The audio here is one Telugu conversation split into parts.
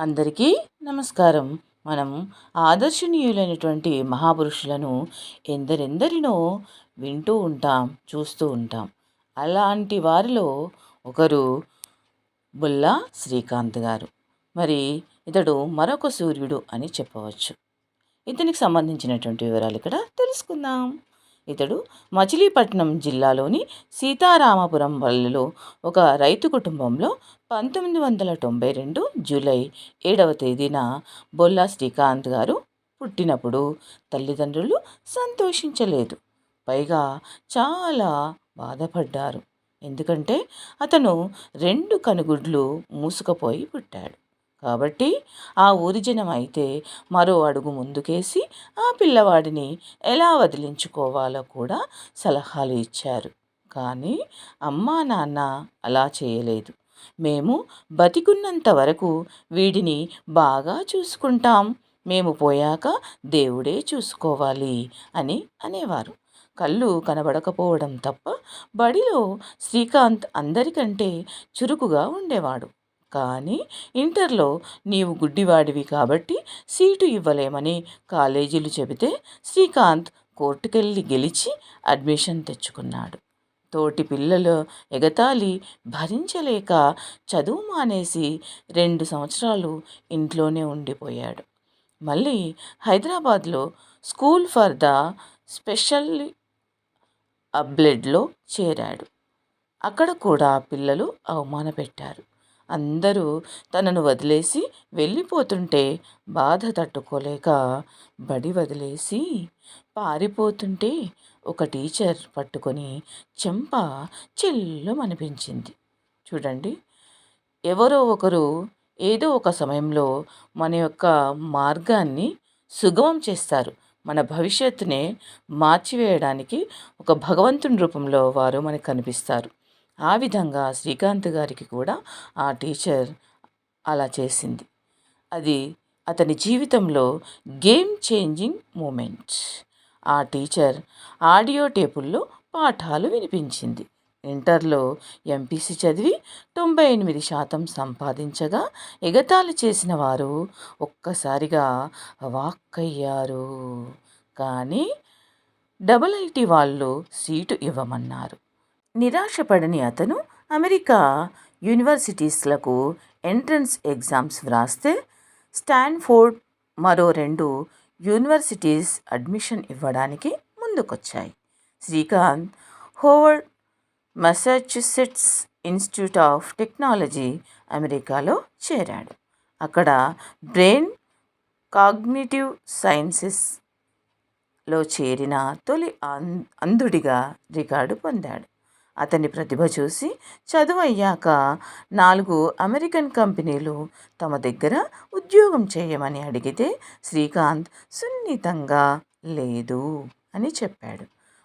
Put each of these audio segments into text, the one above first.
అందరికీ నమస్కారం. మనం ఆదర్శనీయులైనటువంటి మహాపురుషులను ఎందరెందరినో వింటూ ఉంటాం చూస్తూ ఉంటాం. అలాంటి వారిలో ఒకరు బుల్లా శ్రీకాంత్ గారు. మరి ఇతడు మరొక సూర్యుడు అని చెప్పవచ్చు. ఇతనికి సంబంధించినటువంటి వివరాలు ఇక్కడ తెలుసుకుందాం. ఇతడు మచిలీపట్నం జిల్లాలోని సీతారామపురం పల్లెలో ఒక రైతు కుటుంబంలో పంతొమ్మిది వందల తొంభై రెండు జూలై ఏడవ తేదీన బొల్లా శ్రీకాంత్ గారు పుట్టినప్పుడు తల్లిదండ్రులు సంతోషించలేదు. పైగా చాలా బాధపడ్డారు. ఎందుకంటే అతను రెండు కనుగుడ్లు మూసుకుపోయి పుట్టాడు. కాబట్టి ఆ ఊరి జనం అయితే మరో అడుగు ముందుకేసి ఆ పిల్లవాడిని ఎలా వదిలించుకోవాలో కూడా సలహాలు ఇచ్చారు. కానీ అమ్మా నాన్న అలా చేయలేదు. మేము బతికున్నంత వరకు వీడిని బాగా చూసుకుంటాం. మేము పోయాక దేవుడే చూసుకోవాలి అని అనేవారు. కళ్ళు కనబడకపోవడం తప్ప బడిలో శ్రీకాంత్ అందరికంటే చురుకుగా ఉండేవాడు. కానీ ఇంటర్లో నీవు గుడ్డివాడివి కాబట్టి సీటు ఇవ్వలేమని కాలేజీలు చెబితే శ్రీకాంత్ కోర్టుకెళ్ళి గెలిచి అడ్మిషన్ తెచ్చుకున్నాడు. తోటి పిల్లలు ఎగతాళి భరించలేక చదువు మానేసి రెండు సంవత్సరాలు ఇంట్లోనే ఉండిపోయాడు. మళ్ళీ హైదరాబాద్లో స్కూల్ ఫర్ ద స్పెషల్ అబ్లెడ్లో చేరాడు. అక్కడ కూడా పిల్లలు అవమాన పెట్టారు అందరూ తనను వదిలేసి వెళ్ళిపోతుంటే బాధ తట్టుకోలేక బడి వదిలేసి పారిపోతుంటే ఒక టీచర్ పట్టుకొని చెంప చెల్లుమనిపించింది. చూడండి ఎవరో ఒకరు ఏదో ఒక సమయంలో మన యొక్క మార్గాన్ని సుగమం చేస్తారు. మన భవిష్యత్తునే మార్చివేయడానికి ఒక భగవంతుని రూపంలో వారు మనకు కనిపిస్తారు. ఆ విధంగా శ్రీకాంత్ గారికి కూడా ఆ టీచర్ అలా చేసింది. అది అతని జీవితంలో గేమ్ చేంజింగ్ మూమెంట్ ఆ టీచర్ ఆడియో టేపుల్లో పాఠాలు వినిపించింది. ఇంటర్లో ఎంపీసీ చదివి తొంభై ఎనిమిది శాతం సంపాదించగా ఎగతాళి చేసిన వారు ఒక్కసారిగా వాక్కయ్యారు. కానీ డబుల్ ఐటీ వాళ్ళు సీటు ఇవ్వమన్నారు. నిరాశపడని అతను అమెరికా యూనివర్సిటీస్లకు ఎంట్రన్స్ ఎగ్జామ్స్ వ్రాస్తే స్టాన్ఫోర్డ్ మరో రెండు యూనివర్సిటీస్ అడ్మిషన్ ఇవ్వడానికి ముందుకొచ్చాయి. Srikanth Harvard Massachusetts Institute of Technology అమెరికాలో చేరాడు. అక్కడ బ్రెయిన్ కాగ్నిటివ్ సైన్సెస్లో చేరిన తొలి అంధుడిగా రికార్డు పొందాడు. అతని ప్రతిభ చూసి చదువు అయ్యాక నాలుగు అమెరికన్ కంపెనీలు తమ దగ్గర ఉద్యోగం చేయమని అడిగితే శ్రీకాంత్ సున్నితంగా లేదు అని చెప్పాడు.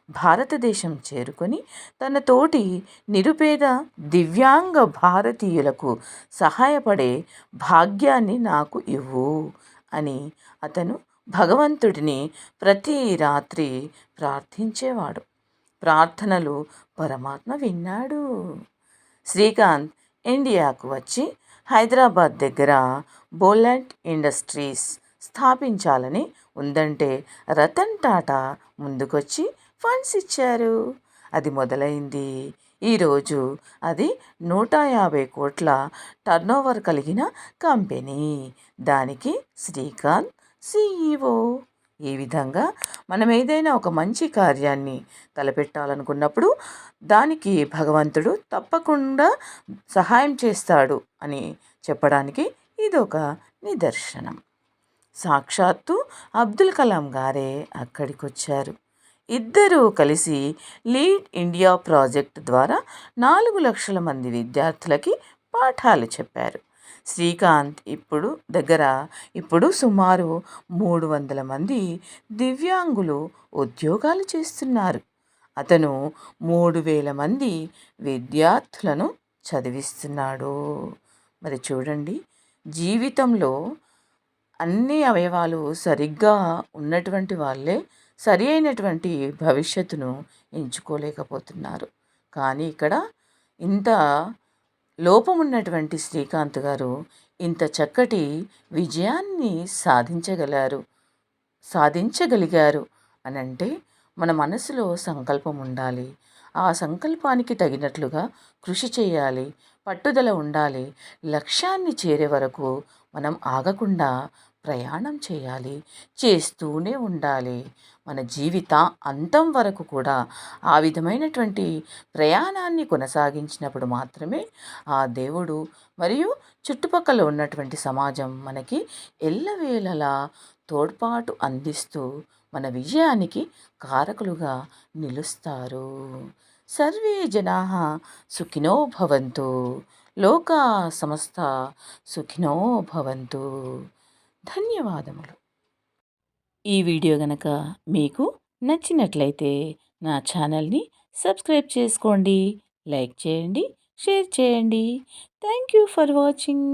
భారతదేశం చేరుకొని తన తోటి నిరుపేద దివ్యాంగ భారతీయులకు సహాయపడే భాగ్యాన్ని నాకు ఇవ్వు అని అతను భగవంతుడిని ప్రతి రాత్రి ప్రార్థించేవాడు. ప్రార్థనలు పరమాత్మ విన్నాడు. శ్రీకాంత్ ఇండియాకు వచ్చి హైదరాబాద్ దగ్గర బోలెంట్ ఇండస్ట్రీస్ స్థాపించాలని ఉందంటే రతన్ టాటా ముందుకొచ్చి ఫండ్స్ ఇచ్చారు. అది మొదలైంది. ఈరోజు అది నూట యాభై కోట్ల టర్నోవర్ కలిగిన కంపెనీ. దానికి శ్రీకాంత్ సిఈఓ. ఈ విధంగా మనం ఏదైనా ఒక మంచి కార్యాన్ని తలపెట్టాలనుకున్నప్పుడు దానికి భగవంతుడు తప్పకుండా సహాయం చేస్తాడు అని చెప్పడానికి ఇదొక నిదర్శనం. సాక్షాత్తు అబ్దుల్ కలాం గారే అక్కడికి వచ్చారు ఇద్దరూ కలిసి లీడ్ ఇండియా ప్రాజెక్ట్ ద్వారా నాలుగు లక్షల మంది విద్యార్థులకి పాఠాలు చెప్పారు. శ్రీకాంత్ ఇప్పుడు దగ్గర. ఇప్పుడు సుమారు మూడు వందల మంది దివ్యాంగులు ఉద్యోగాలు చేస్తున్నారు. అతను మూడు వేల మంది విద్యార్థులను చదివిస్తున్నాడు. మరి చూడండి జీవితంలో అన్ని అవయవాలు సరిగ్గా ఉన్నటువంటి వాళ్ళే సరి అయినటువంటి భవిష్యత్తును ఎంచుకోలేకపోతున్నారు. కానీ ఇక్కడ ఇంత లోపమున్నటువంటి శ్రీకాంత్ గారు ఇంత చక్కటి విజయాన్ని సాధించగలారు సాధించగలిగారు అనంటే మన మనసులో సంకల్పం ఉండాలి. ఆ సంకల్పానికి తగినట్లుగా కృషి చేయాలి పట్టుదల ఉండాలి. లక్ష్యాన్ని చేరే వరకు మనం ఆగకుండా ప్రయాణం చేయాలి చేస్తూనే ఉండాలి. మన జీవిత అంతం వరకు కూడా ఆ విధమైనటువంటి ప్రయాణాన్ని కొనసాగించినప్పుడు మాత్రమే ఆ దేవుడు మరియు చుట్టుపక్కల ఉన్నటువంటి సమాజం మనకి ఎల్లవేళలా తోడ్పాటు అందిస్తూ మన విజయానికి కారకులుగా నిలుస్తారు. సర్వే జనా సుఖినో భవంతు. లోకా సమస్త సుఖినో భవంతు. ధన్యవాదములు. ఈ వీడియో గనక మీకు నచ్చినట్లయితే నా ఛానల్ని సబ్స్క్రైబ్ చేసుకోండి లైక్ చేయండి షేర్ చేయండి. Thank you for watching.